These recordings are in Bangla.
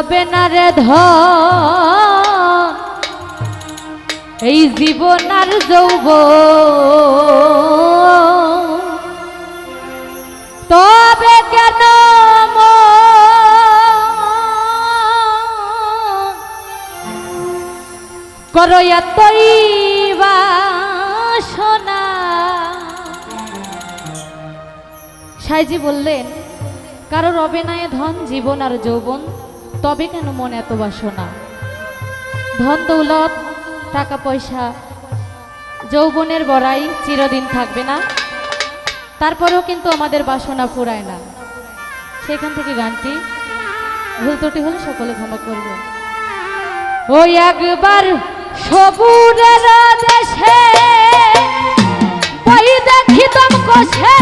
রবে না রে ধন। এই জীবন আর যৌব তবে কেন করো এতই বাসনা। সাইজি বললেন, কারও রবে না ধন, জীবন আর যৌবন। তবে কেন মন এত বাসনা? ধন দৌলত, টাকা পয়সা, যৌবনের বড়াই চিরদিন থাকবে না। তারপরেও কিন্তু আমাদের বাসনা ফুরায় না। সেখান থেকে গানটি, ভুল ত্রুটি হলে সকলে ক্ষমা করব। ওই একবার সবুরের দেশে বই দেখিতাম কষে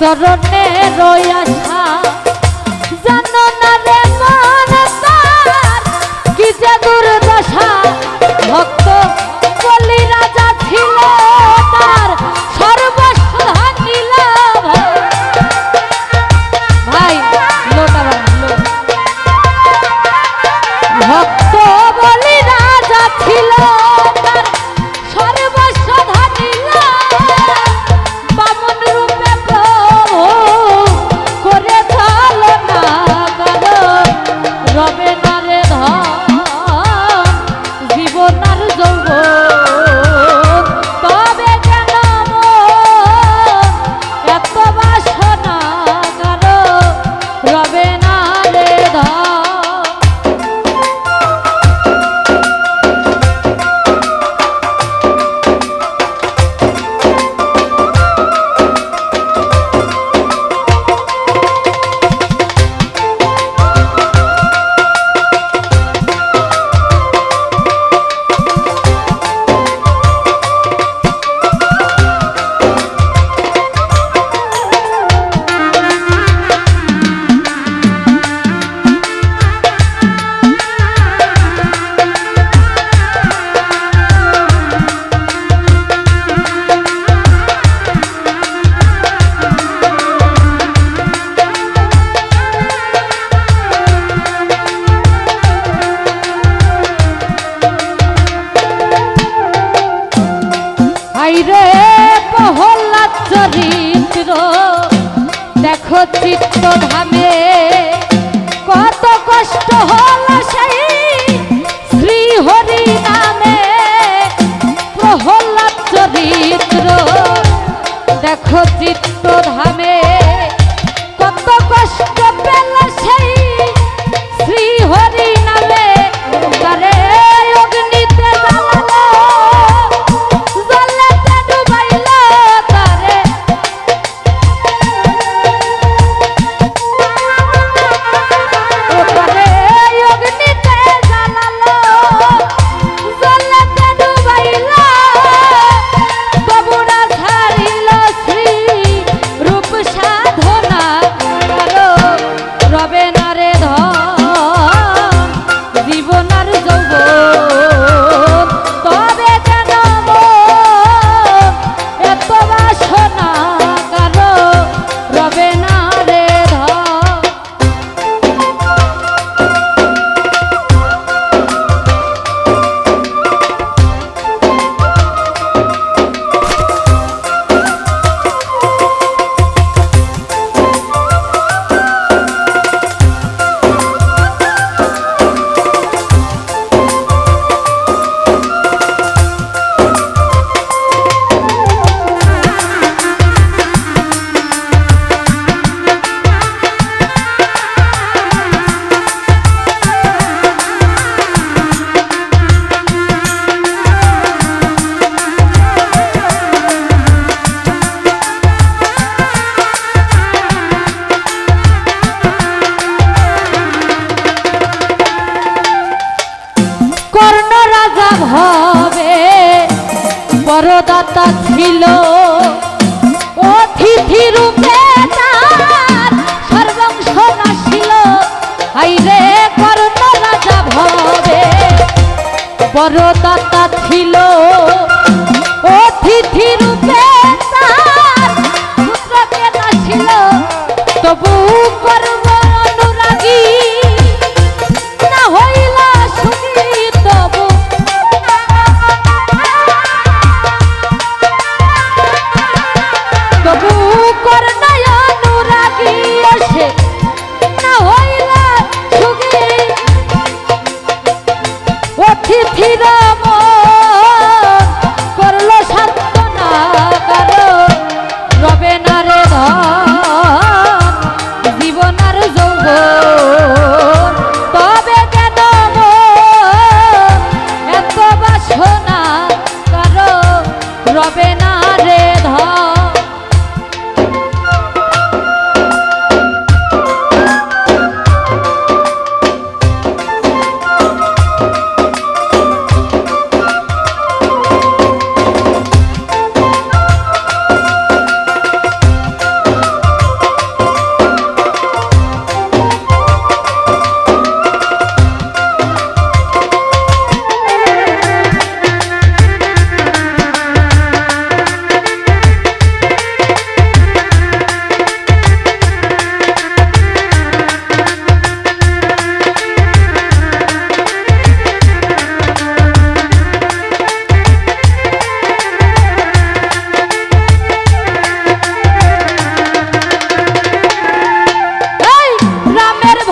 চরণের আশা রে পহল্লা চরিত্র। দেখো চিত্ত ধামে কত কষ্ট হল সেই শ্রী হরি নামে প্রহল্লা চরিত্র। দেখো চিত্ত ধামে বড়দাতা ছিল। অতিথি রূপে তার সর্বংশ নাছিল আইরে কর্ণ রাজা ভবে। বড়দাতা ছিল। অতিথির মন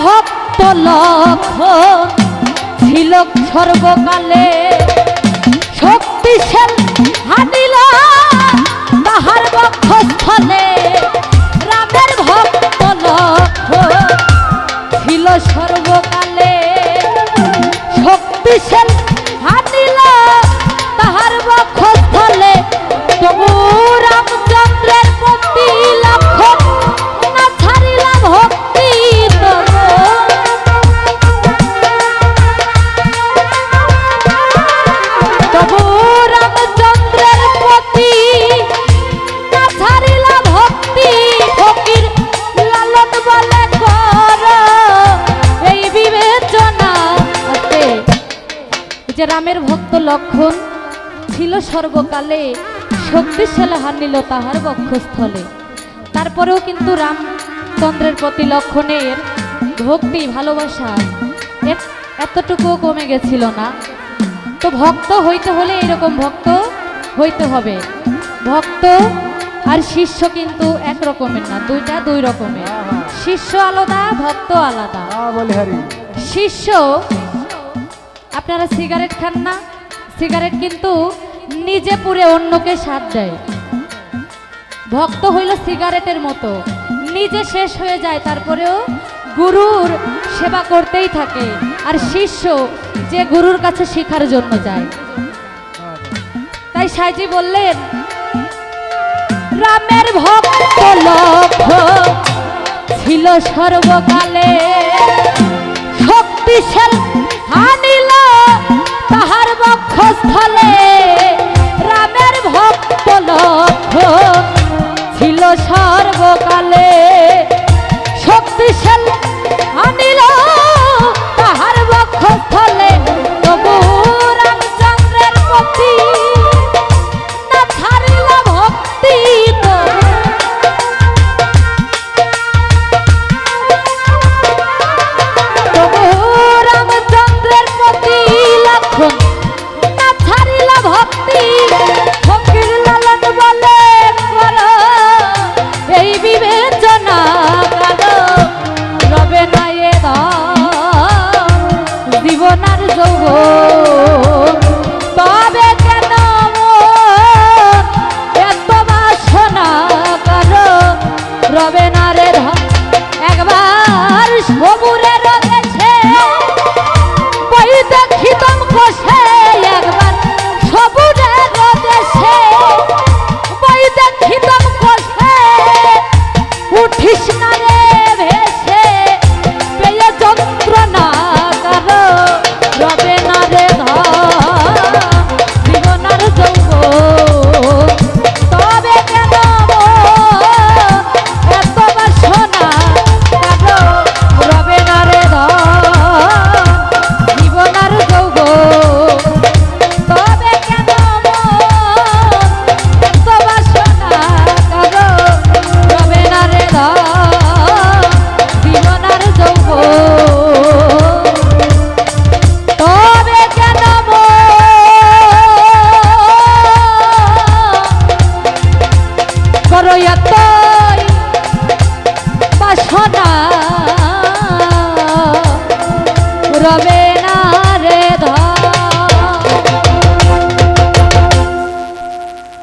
ভক্ত লক্ষ ছিল সর্বকালে শক্তিশাল হানিল তাহার বক্ষস্থলে। রামের ভক্ত লক্ষ ছিল সর্বকালে শক্তিশাল যে রামের ভক্ত লক্ষণ ছিল সর্বকালে শক্তিশালী হানিল তাহার বক্ষস্থলে। তারপরেও কিন্তু রামচন্দ্রের প্রতি লক্ষণের ভক্তি ভালোবাসা এতটুকুও কমে গেছিল না। তো ভক্ত হইতে হলে এরকম ভক্ত হইতে হবে। ভক্ত আর শিষ্য কিন্তু এক রকমের না দুইটা দুই রকমের। শিষ্য আলাদা ভক্ত আলাদা। শিষ্য আপনারা সিগারেট খান না। সিগারেট কিন্তু নিজে পুরে অন্যকে স্বাদ দেয়। ভক্ত হইল সিগারেটের মতো। নিজে শেষ হয়ে যায়, তারপরেও গুরুর সেবা করতেই থাকে। আর শিষ্য যে গুরুর কাছে শেখার জন্য যায়। তাই সাইজি বললেন, রামের ভক্ত লক্ষ ছিল সর্বকালে। শক্তিশাল ভক্ত ছিল সর্বকালে।